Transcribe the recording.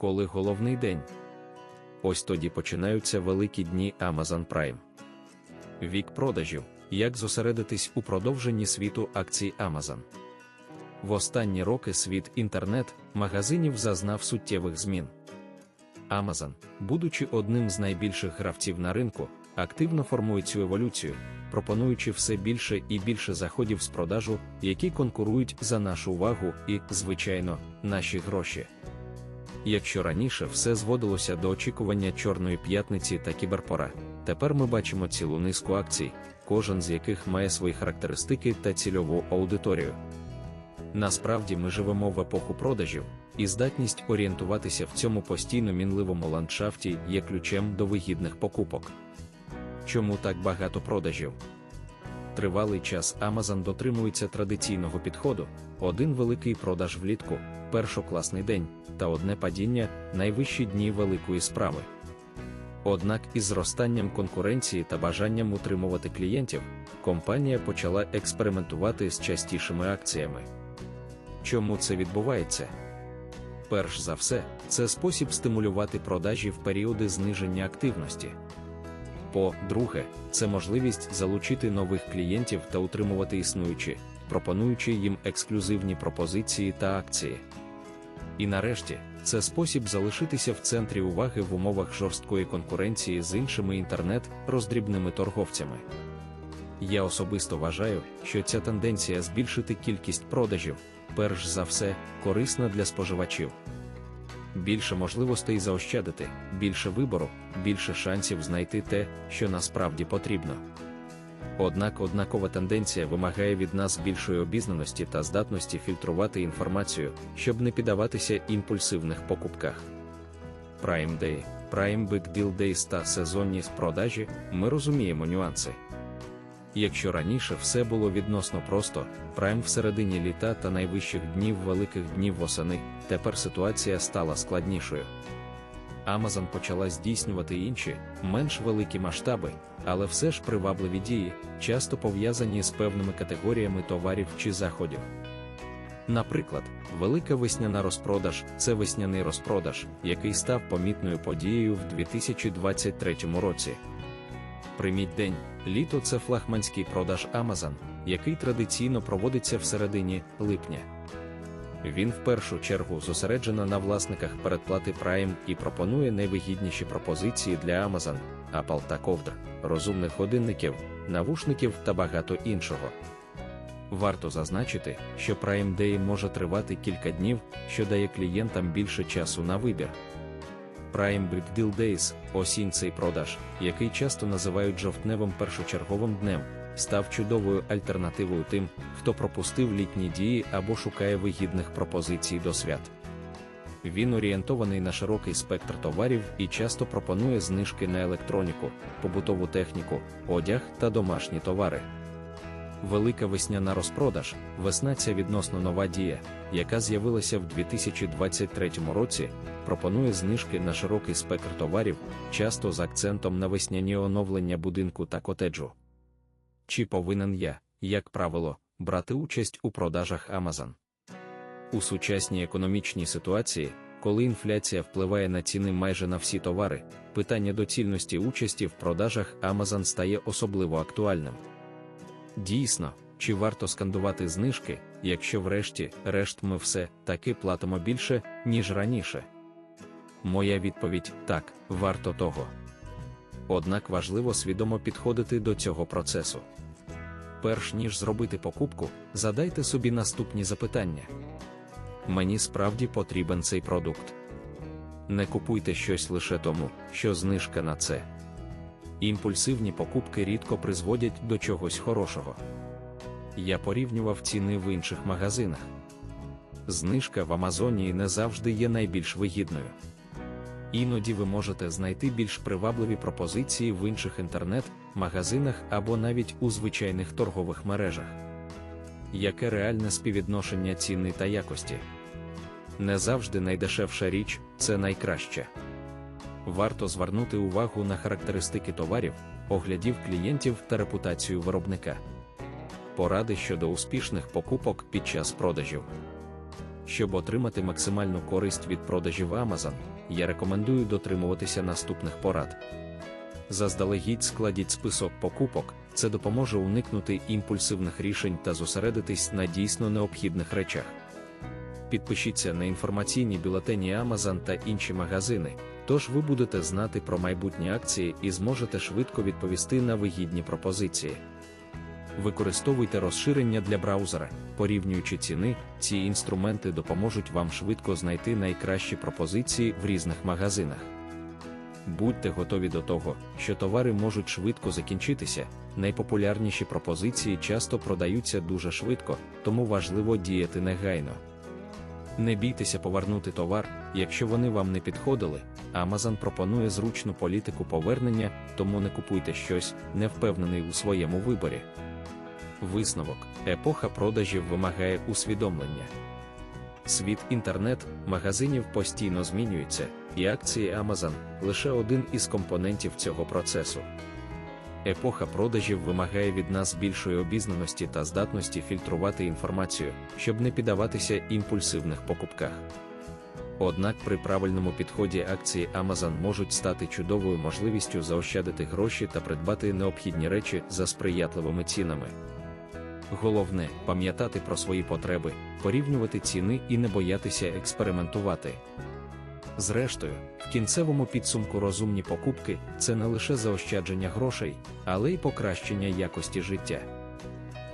коли головний день. Ось тоді починаються великі дні Amazon Prime. Вік продажів як зосередитись у продовженні світу акцій Amazon. В останні роки світ інтернет-магазинів зазнав суттєвих змін. Amazon, будучи одним з найбільших гравців на ринку, активно формує цю еволюцію, пропонуючи все більше і більше заходів з продажу, які конкурують за нашу увагу і, звичайно, наші гроші. Якщо раніше все зводилося до очікування Чорної п'ятниці та кіберпора, тепер ми бачимо цілу низку акцій, кожен з яких має свої характеристики та цільову аудиторію. Насправді ми живемо в епоху продажів, і здатність орієнтуватися в цьому постійно мінливому ландшафті є ключем до вигідних покупок. Чому так багато продажів? Тривалий час Amazon дотримується традиційного підходу: один великий продаж влітку, першокласний день та одне падіння найвищі дні великої справи. Однак із зростанням конкуренції та бажанням утримувати клієнтів, компанія почала експериментувати з частішими акціями. Чому це відбувається? Перш за все, це спосіб стимулювати продажі в періоди зниження активності. По-друге, це можливість залучити нових клієнтів та утримувати існуючі, пропонуючи їм ексклюзивні пропозиції та акції. І нарешті, це спосіб залишитися в центрі уваги в умовах жорсткої конкуренції з іншими інтернет-роздрібними торговцями. Я особисто вважаю, що ця тенденція збільшити кількість продажів, перш за все, корисна для споживачів. Більше можливостей заощадити, більше вибору, більше шансів знайти те, що насправді потрібно. Однак однакова тенденція вимагає від нас більшої обізнаності та здатності фільтрувати інформацію, щоб не піддаватися імпульсивних покупках. Prime Day, Prime Big Deal Days та сезонні продажі ми розуміємо нюанси. Якщо раніше все було відносно просто, прайм всередині літа та найвищих днів великих днів восени, тепер ситуація стала складнішою. Amazon почала здійснювати інші, менш великі масштаби, але все ж привабливі дії, часто пов'язані з певними категоріями товарів чи заходів. Наприклад, велика весняна розпродаж це весняний розпродаж, який став помітною подією в 2023 році. Прийміть день, літо це флагманський продаж Amazon, який традиційно проводиться всередині липня. Він в першу чергу зосереджено на власниках передплати Prime і пропонує найвигідніші пропозиції для Amazon, Apple та ковдр, розумних годинників, навушників та багато іншого. Варто зазначити, що Prime Day може тривати кілька днів, що дає клієнтам більше часу на вибір. Prime Big Deal Days, осінь цей продаж, який часто називають жовтневим першочерговим днем, став чудовою альтернативою тим, хто пропустив літні дії або шукає вигідних пропозицій до свят. Він орієнтований на широкий спектр товарів і часто пропонує знижки на електроніку, побутову техніку, одяг та домашні товари. Велика весняна розпродаж, весна ця відносно нова дія, яка з'явилася в 2023 році, пропонує знижки на широкий спектр товарів, часто з акцентом на весняні оновлення будинку та котеджу. Чи повинен я, як правило, брати участь у продажах Amazon? У сучасній економічній ситуації, коли інфляція впливає на ціни майже на всі товари, питання доцільності участі в продажах Amazon стає особливо актуальним. Дійсно, чи варто скандувати знижки, якщо врешті решт ми все таки платимо більше, ніж раніше? Моя відповідь так, варто того. Однак важливо свідомо підходити до цього процесу. Перш ніж зробити покупку, задайте собі наступні запитання. Мені справді потрібен цей продукт. Не купуйте щось лише тому, що знижка на це. Імпульсивні покупки рідко призводять до чогось хорошого. Я порівнював ціни в інших магазинах. Знижка в Амазоні не завжди є найбільш вигідною. Іноді ви можете знайти більш привабливі пропозиції в інших інтернет-магазинах або навіть у звичайних торгових мережах. Яке реальне співвідношення ціни та якості? Не завжди найдешевша річ це найкраще. Варто звернути увагу на характеристики товарів, оглядів клієнтів та репутацію виробника. Поради щодо успішних покупок під час продажів. Щоб отримати максимальну користь від продажів Amazon, я рекомендую дотримуватися наступних порад. Заздалегідь складіть список покупок, це допоможе уникнути імпульсивних рішень та зосередитись на дійсно необхідних речах. Підпишіться на інформаційні бюлетені Amazon та інші магазини, тож ви будете знати про майбутні акції і зможете швидко відповісти на вигідні пропозиції. Використовуйте розширення для браузера, порівнюючи ціни, ці інструменти допоможуть вам швидко знайти найкращі пропозиції в різних магазинах. Будьте готові до того, що товари можуть швидко закінчитися, найпопулярніші пропозиції часто продаються дуже швидко, тому важливо діяти негайно. Не бійтеся повернути товар, якщо вони вам не підходили. Amazon пропонує зручну політику повернення, тому не купуйте щось, не впевнений у своєму виборі. Висновок: епоха продажів вимагає усвідомлення. Світ інтернет-магазинів постійно змінюється, і акції Amazon лише один із компонентів цього процесу. Епоха продажів вимагає від нас більшої обізнаності та здатності фільтрувати інформацію, щоб не піддаватися імпульсивних покупках. Однак при правильному підході акції Amazon можуть стати чудовою можливістю заощадити гроші та придбати необхідні речі за сприятливими цінами. Головне пам'ятати про свої потреби, порівнювати ціни і не боятися експериментувати. Зрештою, в кінцевому підсумку розумні покупки це не лише заощадження грошей, але й покращення якості життя.